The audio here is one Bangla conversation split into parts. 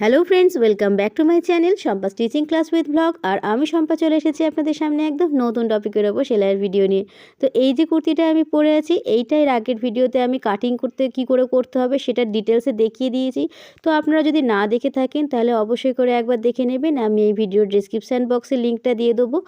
Hello friends welcome back to my channel Shampa stitching class with blog আর আমি শম্পা চলে এসেছি আপনাদের সামনে একদম নতুন টপিকের ওপর সেলাইয়ের ভিডিও নিয়ে। তো এই যে কুর্তিটা আমি পরে আছি, এইটাই রাগের ভিডিওতে আমি কাটিং করতে কি করে করতে হবে সেটা ডিটেলসে দেখিয়ে দিয়েছি। তো আপনারা যদি না দেখে থাকেন তাহলে অবশ্যই করে একবার দেখে নেবেন, আমি এই ভিডিওর ডিসক্রিপশান বক্সে লিঙ্কটা দিয়ে দেবো।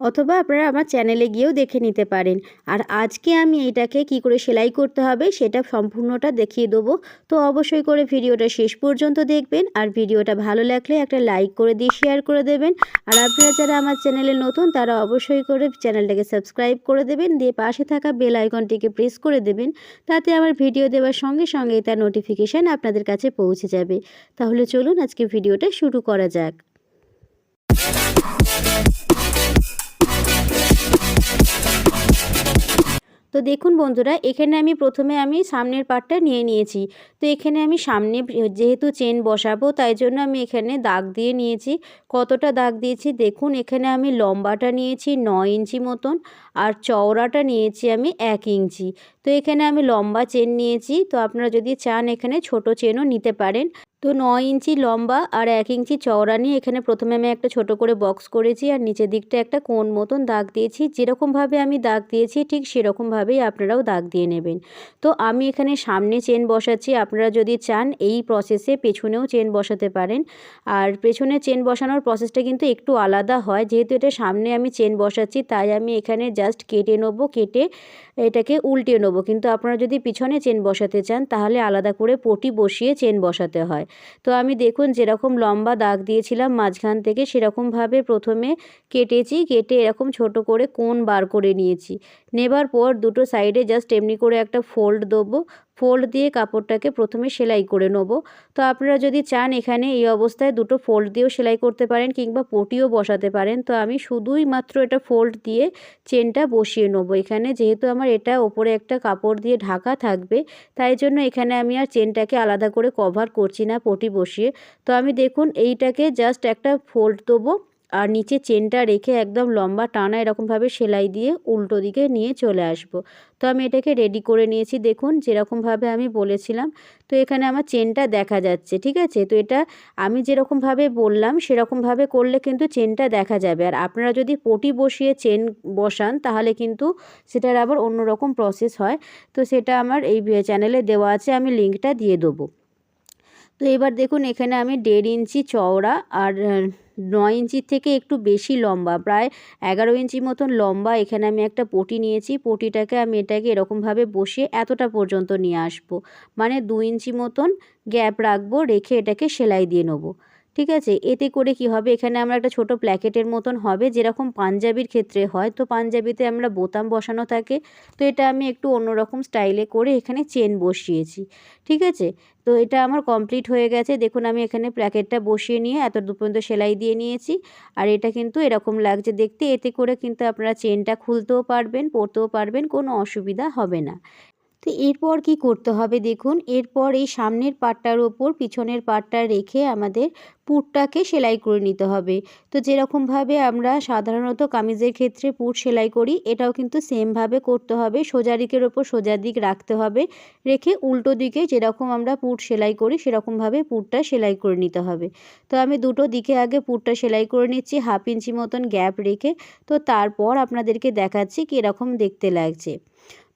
অথবা আপনারা আমার চ্যানেলে গিয়েও দেখে নিতে পারেন। আর আজকে আমি এইটাকে কি করে সেলাই করতে হবে সেটা সম্পূর্ণটা দেখিয়ে দেবো। তো অবশ্যই করে ভিডিওটা শেষ পর্যন্ত দেখবেন আর ভিডিওটা ভালো লাগলে একটা লাইক করে দিয়ে শেয়ার করে দেবেন। আর আপনারা যারা আমার চ্যানেলে নতুন তারা অবশ্যই করে চ্যানেলটাকে সাবস্ক্রাইব করে দেবেন, দিয়ে পাশে থাকা বেল আইকনটিকে প্রেস করে দেবেন, তাতে আমার ভিডিও দেওয়ার সঙ্গে সঙ্গেই তার নোটিফিকেশান আপনাদের কাছে পৌঁছে যাবে। তাহলে চলুন আজকে ভিডিওটা শুরু করা যাক। তো দেখুন বন্ধুরা, এখানে আমি প্রথমে আমি সামনের পার্টটা নিয়ে নিয়েছি। তো এখানে আমি সামনে যেহেতু চেন বসাবো, তাই জন্য আমি এখানে দাগ দিয়ে নিয়েছি। কতটা দাগ দিয়েছি দেখুন, এখানে আমি লম্বাটা নিয়েছি নয় ইঞ্চি মতন, আর চওড়াটা নিয়েছি আমি এক ইঞ্চি। তো এখানে আমি লম্বা চেন নিয়েছি, তো আপনারা যদি চান এখানে ছোট চেনও নিতে পারেন। তো নয় ইঞ্চি লম্বা আর এক ইঞ্চি চওড়া নিয়ে এখানে প্রথমে আমি একটা ছোট করে বক্স করেছি আর নিচের দিকটা একটা কোন মতন দাগ দিয়েছি। যেরকমভাবে আমি দাগ দিয়েছি, ঠিক সেরকমভাবেই আপনারাও দাগ দিয়ে নেবেন। তো আমি এখানে সামনে চেন বসাচ্ছি। আপনারা যদি চান, এই প্রসেসে পেছনেও চেন বসাতে পারেন। আর পেছনে চেন বসানোর প্রসেসটা কিন্তু একটু আলাদা হয়। যেহেতু এটা সামনে আমি চেন বসাচ্ছি, তাই আমি এখানে জাস্ট কেটে নেব। কেটে এটাকে উল্টিয়ে নেব। কিন্তু আপনারা যদি পিছনে চেন বসাতে চান, তাহলে আলাদা করে পটি বসিয়ে চেন বসাতে হয়। তো আমি দেখুন যেরকম লম্বা দাগ দিয়েছিলাম, মাঝখান থেকে সেরকমভাবে প্রথমে কেটেছি, কেটে এরকম ছোট করে কোন বার করে নিয়েছি। নেবার পর দুটো সাইডে জাস্ট এমনি করে একটা ফোল্ড দেবো। ফোল্ড দিয়ে কাপড়টাকে প্রথমে সেলাই করে নেব। তো আপনারা যদি চান এখানে এই অবস্থায় দুটো ফোল্ড দিয়েও সেলাই করতে পারেন কিংবা পটিও বসাতে পারেন, তো আমি শুধুই মাত্র এটা ফোল্ড দিয়ে চেনটা বসিয়ে নেব। এখানে যেহেতু আমার এটা ওপরে একটা কাপড় দিয়ে ঢাকা থাকবে, তাই জন্য এখানে আমি আর চেনটাকে আলাদা করে কভার করছি না পটি বসিয়ে। তো আমি দেখুন এইটাকে জাস্ট একটা ফোল্ড দেবো। আর নিচে চেনটা রেখে একদম লম্বা টানা এরকমভাবে সেলাই দিয়ে উল্টো দিকে নিয়ে চলে আসব। তো আমি এটাকে রেডি করে নিয়েছি। দেখুন যেরকমভাবে আমি বলেছিলাম, তো এখানে আমার চেনটা দেখা যাচ্ছে, ঠিক আছে? তো এটা আমি যেরকমভাবে বললাম, সেরকমভাবে করলে কিন্তু চেনটা দেখা যাবে। আর আপনারা যদি পটি বসিয়ে চেন বসান, তাহলে কিন্তু সেটার আবার অন্যরকম প্রসেস হয়। তো সেটা আমার এই চ্যানেলে দেওয়া আছে, আমি লিঙ্কটা দিয়ে দেবো। তো এবার দেখুন, এখানে আমি দেড় ইঞ্চি চওড়া আর নয় ইঞ্চির থেকে একটু বেশি লম্বা, প্রায় এগারো ইঞ্চি মতন লম্বা এখানে আমি একটা পটি নিয়েছি। পটিটাকে আমি এটাকে এরকমভাবে বসিয়ে এতটা পর্যন্ত নিয়ে আসব। মানে দু ইঞ্চি মতন গ্যাপ রাখব, রেখে এটাকে সেলাই দিয়ে নেব। ঠিক আছে? এতে করে কি হবে? এখানে আমরা একটা ছোট প্ল্যাকেটের মতন হবে, যেরকম পাঞ্জাবির ক্ষেত্রে হয়। তো পাঞ্জাবিতে আমরা বোতাম বসানো থাকে। তো এটা আমি একটু অন্যরকম স্টাইলে করে এখানে চেন বসিয়েছি। ঠিক আছে? তো এটা আমার কমপ্লিট হয়ে গেছে। দেখুন, আমি এখানে প্ল্যাকেটটা বসিয়ে নিয়ে এত দু পর্যন্ত সেলাই দিয়ে নিয়েছি। আর এটা কিন্তু এরকম লাগছে দেখতে। এতে করে কিন্তু আপনারা চেনটা খুলতেও পারবেন, পরতেও পারবেন, কোনো অসুবিধা হবে না। তো এরপর কি করতে হবে দেখুন, এরপর এই সামনের পাটটার ওপর পিছনের পাটটা রেখে আমাদের পুটটাকে সেলাই করে নিতে হবে। তো যেরকমভাবে আমরা সাধারণত কামিজের ক্ষেত্রে পুট সেলাই করি, এটাও কিন্তু সেমভাবে করতে হবে। সোজা দিকের ওপর সোজা দিক রাখতে হবে। রেখে উল্টো দিকে যেরকম আমরা পুট সেলাই করি, সেরকমভাবে পুটটা সেলাই করে নিতে হবে। তো আমি দুটো দিকে আগে পুটটা সেলাই করে নিচ্ছি, হাফ ইঞ্চি মতন গ্যাপ রেখে। তো তারপর আপনাদেরকে দেখাচ্ছি কীরকম দেখতে লাগছে।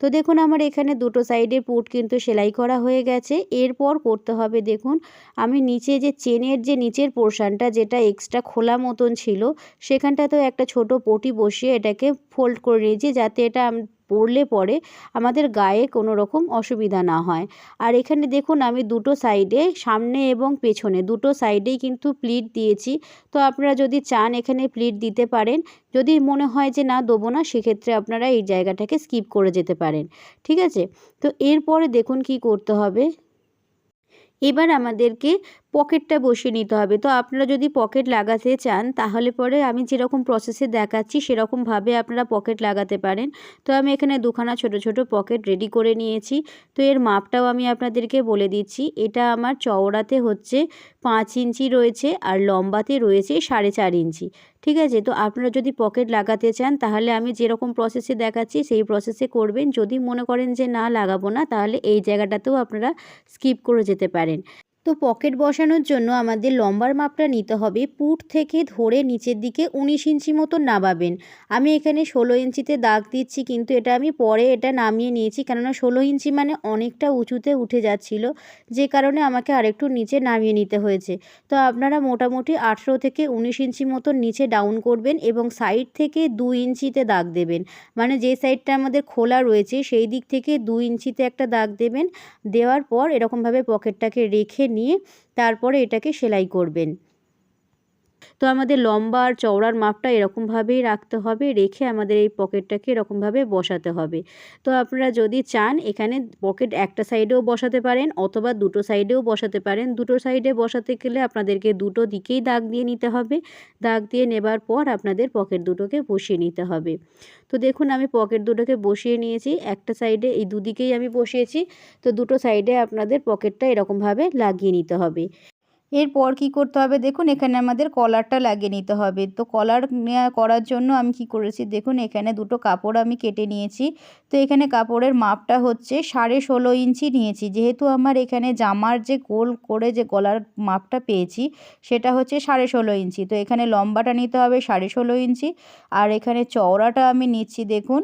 তো দেখুন আমার এখানে দুটো সাইডের পুট কিন্তু সেলাই করা হয়ে গেছে। এরপর করতে হবে দেখুন, আমি নিচে যে চেনের যে নিচের পোর্শানটা যেটা এক্সট্রা খোলা মতন ছিল, সেখানটাতেও একটা ছোট পটি বসিয়ে এটাকে ফোল্ড করে নিয়েছি যাতে এটা পরলে পরে আমাদের গায়ে কোনো রকম অসুবিধা না হয়। আর এখানে দেখুন আমি দুটো সাইডে সামনে এবং পেছনে, দুটো সাইডেই কিন্তু প্লিট দিয়েছি। তো আপনারা যদি চান এখানে প্লিট দিতে পারেন, যদি মনে হয় যে না দেবো না, সেক্ষেত্রে আপনারা এই জায়গাটাকে স্কিপ করে যেতে পারেন। ঠিক আছে? তো এরপরে দেখুন কি করতে হবে। এবার আমাদেরকে পকেটটা বসিয়ে নিতে হবে। তো আপনারা যদি পকেট লাগাতে চান, তাহলে পরে আমি যেরকম প্রসেসে দেখাচ্ছি সেরকমভাবে আপনারা পকেট লাগাতে পারেন। তো আমি এখানে দুখানা ছোট ছোট পকেট রেডি করে নিয়েছি। তো এর মাপটাও আমি আপনাদেরকে বলে দিচ্ছি। এটা আমার চওড়াতে হচ্ছে পাঁচ ইঞ্চি রয়েছে আর লম্বাতে রয়েছে সাড়ে চার ইঞ্চি। ঠিক আছে? তো আপনারা যদি পকেট লাগাতে চান, তাহলে আমি যেরকম প্রসেসে দেখাচ্ছি, সেই প্রসেসে করবেন। যদি মনে করেন যে না লাগাবো না, তাহলে এই জায়গাটাতেও আপনারা স্কিপ করে যেতে পারেন। তো পকেট বসানোর জন্য আমাদের লম্বার মাপটা নিতে হবে। পুট থেকে ধরে নিচের দিকে উনিশ ইঞ্চি মতো নামাবেন। আমি এখানে ষোলো ইঞ্চিতে দাগ দিচ্ছি, কিন্তু এটা আমি পরে এটা নামিয়ে নিয়েছি, কেননা ষোলো ইঞ্চি মানে অনেকটা উঁচুতে উঠে যাচ্ছিল, যে কারণে আমাকে আরেকটু নিচে নামিয়ে নিতে হয়েছে। তো আপনারা মোটামুটি আঠেরো থেকে উনিশ ইঞ্চি মতো নিচে ডাউন করবেন এবং সাইড থেকে দু ইঞ্চিতে দাগ দেবেন। মানে যে সাইডটা আমাদের খোলা রয়েছে, সেই দিক থেকে দু ইঞ্চিতে একটা দাগ দেবেন। দেওয়ার পর এরকমভাবে পকেটটাকে রেখে নিয়ে তারপরে এটাকে সেলাই করবেন। তো আমাদের লম্বা আর চওড়ার মাপটা এরকমভাবেই রাখতে হবে, রেখে আমাদের এই পকেটটাকে এরকমভাবে বসাতে হবে। তো আপনারা যদি চান, এখানে পকেট একটা সাইডেও বসাতে পারেন অথবা দুটো সাইডেও বসাতে পারেন। দুটো সাইডে বসাতে গেলে আপনাদেরকে দুটো দিকেই দাগ দিয়ে নিতে হবে। দাগ দিয়ে নেবার পর আপনাদের পকেট দুটোকে বসিয়ে নিতে হবে। তো দেখুন, আমি পকেট দুটোকে বসিয়ে নিয়েছি। একটা সাইডে এই দুদিকেই আমি বসিয়েছি। তো দুটো সাইডে আপনাদের পকেটটা এরকমভাবে লাগিয়ে নিতে হবে। এরপর কি করতে হবে? দেখুন, এখানে আমাদের কলারটা লাগিয়ে নিতে হবে। তো কলার করার জন্য আমি কি করেছি? দেখুন, এখানে দুটো কাপড় আমি কেটে নিয়েছি। তো এখানে কাপড়ের মাপটা হচ্ছে সাড়ে ষোলো ইঞ্চি নিয়েছি। যেহেতু আমার এখানে জামার যে গোল করে যে গলার মাপটা পেয়েছি, সেটা হচ্ছে সাড়ে ষোলো ইঞ্চি। তো এখানে লম্বাটা নিতে হবে সাড়ে ষোলো ইঞ্চি। আর এখানে চওড়াটা আমি নিচ্ছি, দেখুন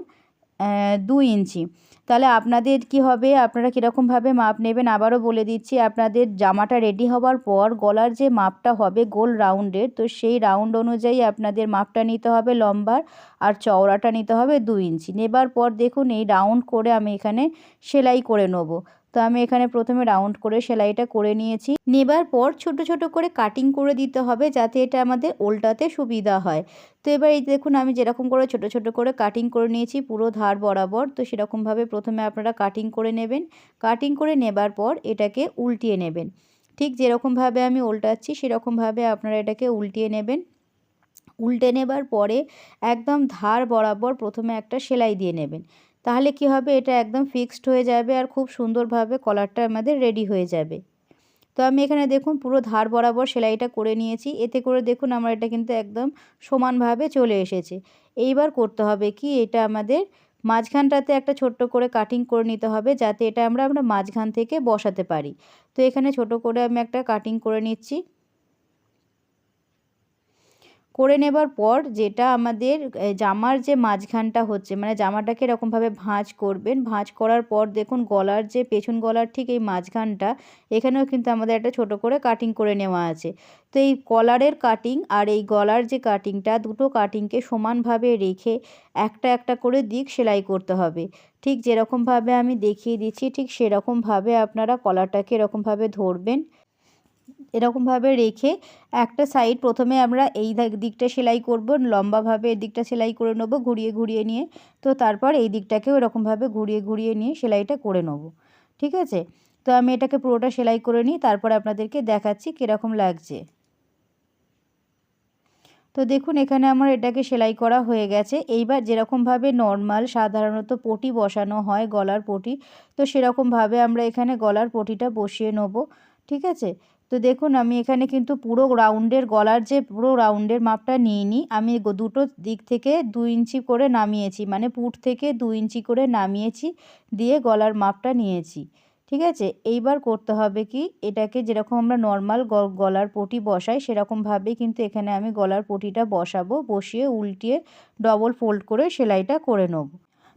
দু ইঞ্চি। তাহলে আপনাদের কি হবে? আপনারা কীরকমভাবে মাপ নেবেন? আবারও বলে দিচ্ছি, আপনাদের জামাটা রেডি হওয়ার পর গলার যে মাপটা হবে গোল রাউন্ডের তো সেই রাউন্ড অনুযায়ী আপনাদের মাপটা নিতে হবে লম্বার আর চওড়াটা নিতে হবে দু ইঞ্চি। নেবার পর দেখুন এই রাউন্ড করে আমি এখানে সেলাই করে নেব। তো আমি এখানে প্রথমে রাউন্ড করে সেলাইটা করে নিয়েছি। নেবার পর ছোট ছোট করে কাটিং করে দিতে হবে যাতে এটা আমাদের ওল্টাতে সুবিধা হয়। তো এবার এই দেখুন আমি যেরকম করে ছোট ছোট করে কাটিং করে নিয়েছি পুরো ধার বরাবর। তো সেরকমভাবে প্রথমে আপনারা কাটিং করে নেবেন। কাটিং করে নেবার পর এটাকে উল্টিয়ে নেবেন। ঠিক যেরকমভাবে আমি উল্টাচ্ছি সেরকমভাবে আপনারা এটাকে উল্টিয়ে নেবেন। উল্টে নেবার পরে একদম ধার বরাবর প্রথমে একটা সেলাই দিয়ে নেবেন। তাহলে কি হবে? এটা একদম ফিক্সড হয়ে যাবে আর খুব সুন্দরভাবে কলারটা আমাদের রেডি হয়ে যাবে। তো আমি এখানে দেখুন পুরো ধার বরাবর সেলাইটা করে নিয়েছি। এতে করে দেখুন আমার এটা কিন্তু একদম সমানভাবে চলে এসেছে। এইবার করতে হবে কি? এটা আমাদের মাঝখানটাতে একটা ছোট্ট করে কাটিং করে নিতে হবে যাতে এটা আমরা আমরা মাঝখান থেকে বসাতে পারি। তো এখানে ছোট করে আমি একটা কাটিং করে নিচ্ছি। করে নেবার পর যেটা আমাদের জামার যে মাঝখানটা হচ্ছে মানে জামাটাকে এরকমভাবে ভাঁজ করবেন। ভাঁজ করার পর দেখুন গলার যে, পেছন গলার ঠিক এই মাঝখানটা, এখানেও কিন্তু আমাদের একটা ছোট করে কাটিং করে নেওয়া আছে। তো এই কলারের কাটিং আর এই গলার যে কাটিংটা দুটো কাটিংকে সমানভাবে রেখে একটা একটা করে দিক সেলাই করতে হবে। ঠিক যেরকমভাবে আমি দেখিয়ে দিচ্ছি, ঠিক সেরকমভাবে আপনারা কলারটাকে এরকমভাবে ধরবেন। এরকমভাবে রেখে একটা সাইড প্রথমে আমরা এই দিকটা সেলাই করব, লম্বাভাবে এই দিকটা সেলাই করে নেব ঘুরিয়ে ঘুরিয়ে নিয়ে। তো তারপর এই দিকটাকেও এরকমভাবে ঘুরিয়ে ঘুরিয়ে নিয়ে সেলাইটা করে নেব। ঠিক আছে? তো আমি এটাকে পুরোটা সেলাই করে নিই, তারপর আপনাদেরকে দেখাচ্ছি কীরকম লাগছে। তো দেখুন, এখানে আমার এটাকে সেলাই করা হয়ে গেছে। এইবার যেরকমভাবে নর্মাল সাধারণত পটি বসানো হয় গলার পটি, তো সেরকমভাবে আমরা এখানে গলার পটিটা বসিয়ে নেব। ঠিক আছে? তো দেখুন, আমি এখানে কিন্তু পুরো রাউন্ডের গলার যে পুরো রাউন্ডের মাপটা নিয়ে নিই আমি দুটো দিক থেকে দু ইঞ্চি করে নামিয়েছি মানে পুট থেকে দু ইঞ্চি করে নামিয়েছি, দিয়ে গলার মাপটা নিয়েছি, ঠিক আছে? এইবার করতে হবে কি, এটাকে যেরকম আমরা নর্মাল গলার পটি বসাই সেরকমভাবেই কিন্তু এখানে আমি গলার পটিটা বসাবো, বসিয়ে উল্টিয়ে ডবল ফোল্ড করে সেলাইটা করে নেব।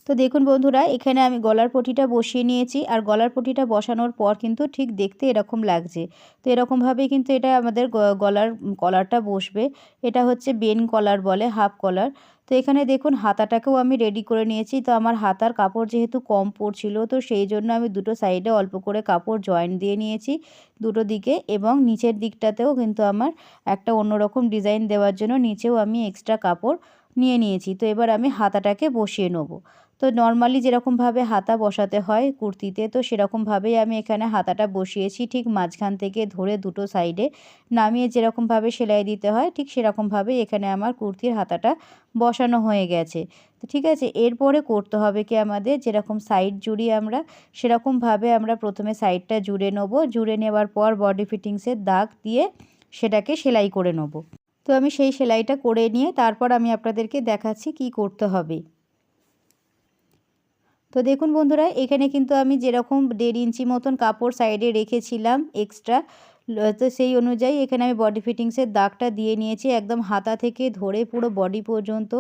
তো দেখুন বন্ধুরা, এখানে আমি গলার পটিটা বসিয়ে নিয়েছি আর গলার পটিটা বসানোর পর কিন্তু ঠিক দেখতে এরকম লাগছে। তো এরকমভাবেই কিন্তু এটা আমাদের গলার কলারটা বসবে। এটা হচ্ছে বেন কলার বলে, হাফ কলার। তো এখানে দেখুন হাতাটাকেও আমি রেডি করে নিয়েছি। তো আমার হাতার কাপড় যেহেতু কম পড়ছিল, তো সেই জন্য আমি দুটো সাইডে অল্প করে কাপড় জয়েন্ট দিয়ে নিয়েছি দুটো দিকে এবং নিচের দিকটাতেও কিন্তু আমার একটা অন্যরকম ডিজাইন দেওয়ার জন্য নিচেও আমি এক্সট্রা কাপড় নিয়ে নিয়েছি। তো এবার আমি হাতাটাকে বসিয়ে নেব। তো নর্মালি যেরকমভাবে হাতা বসাতে হয় কুর্তিতে, তো সেরকমভাবেই আমি এখানে হাতাটা বসিয়েছি ঠিক মাঝখান থেকে ধরে দুটো সাইডে নামিয়ে যেরকমভাবে সেলাই দিতে হয়, ঠিক সেরকমভাবেই এখানে আমার কুর্তির হাতাটা বসানো হয়ে গেছে। তো ঠিক আছে, এরপরে করতে হবে কি আমাদের? যেরকম সাইড জুড়ি আমরা সেরকমভাবে আমরা প্রথমে সাইডটা জুড়ে নেব। জুড়ে নেওয়ার পর বডি ফিটিংসের দাগ দিয়ে সেটাকে সেলাই করে নেব। তো আমি সেই সেলাইটা করে নিয়ে তারপর আমি আপনাদেরকে দেখাচ্ছি কি করতে হবে। তো দেখুন বন্ধুরা, এখানে কিন্তু আমি যেরকম দেড় ইঞ্চি মতন কাপড় সাইডে রেখেছিলাম এক্সট্রা তো সেই অনুযায়ী এখানে আমি বডি ফিটিংসের দাগটা দিয়ে নিয়েছি, একদম হাতা থেকে ধরে পুরো বডি পর্যন্ত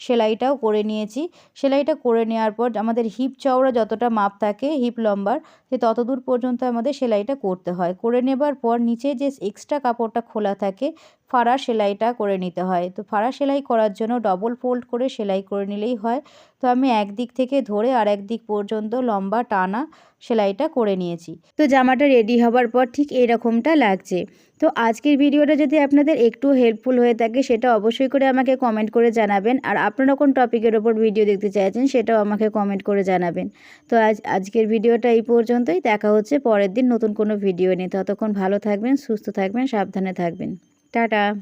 সেলাইটাও করে নিয়েছি। সেলাইটা করে নেওয়ার পর আমাদের হিপ চওড়া যতটা মাপ থাকে হিপ লম্বার সে ততদূর পর্যন্ত আমাদের সেলাইটা করতে হয়। করে নেবার পর নিচে যে এক্সট্রা কাপড়টা খোলা থাকে ফাড়া সেলাইটা করে নিতে হয়। তো ফাড়া সেলাই করার জন্য ডবল ফোল্ড করে সেলাই করে নিলেই হয়। তো আমি একদিক থেকে ধরে আর একদিক পর্যন্ত লম্বা টানা সেলাইটা করে নিয়েছি। তো জামাটা রেডি হবার পর ঠিক এরকমটা লাগছে। তো আজকের ভিডিওটা যদি আপনাদের একটু হেল্পফুল হয়ে থাকে, সেটা অবশ্যই করে আমাকে কমেন্ট করে জানাবেন। আর আপনারা কোন টপিকের ওপর ভিডিও দেখতে চাইছেন, সেটাও আমাকে কমেন্ট করে জানাবেন। তো আজ, আজকের ভিডিওটা এই পর্যন্তই। দেখা হচ্ছে পরের দিন নতুন কোনো ভিডিও নিয়ে। ততক্ষণ ভালো থাকবেন, সুস্থ থাকবেন, সাবধানে থাকবেন। Ta-da.